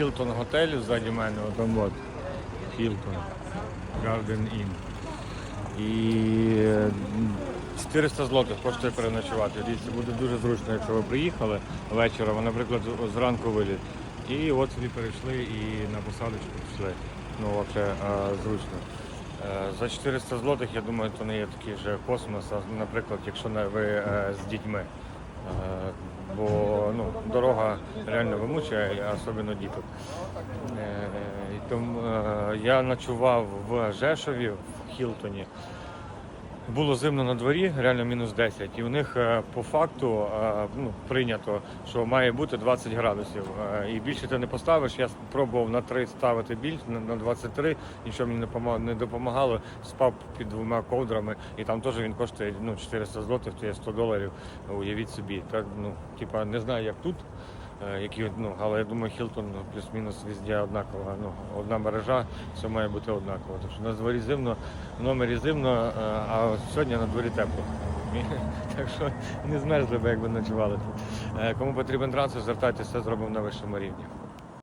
Хілтон готелю ззаді мене, отам от. Хілтон. Garden Inn. І е, 400 злотих коштує переночувати. Дивіться, буде дуже зручно, якщо ви приїхали вечором, наприклад, зранку виліт. І от собі перейшли і на посадочку пішли. Ну, взагалі, зручно. Е, За 400 злотих, я думаю, то не є такий вже космос, а, наприклад, якщо ви е, з дітьми. Бо ну, дорога реально вимучує, особливо діток. Е, Тому е, я ночував в Жешові, в Хілтоні. Було зимно на дворі, реально мінус 10. І у них е, по факту е, ну, прийнято, що має бути 20 градусів. Е, І більше ти не поставиш. Я спробував на 3 ставити більше, на- на 23, нічого мені не допомагало. Спав під двома ковдрами, і там теж він коштує ну, 400 злотих, то є 100 доларів. Уявіть собі. Так, ну, типа, не знаю, як тут. Е, Які, ну, але я думаю, Хілтон ну, плюс-мінус везде однакова. Ну, одна мережа, все має бути однаково. Тому що на дворі зимно, в номері зимно, е, а сьогодні на дворі тепло. Так що не змерзли би, якби ночували тут. Е, Кому потрібен трансфер, звертайтеся, зробимо на вищому рівні.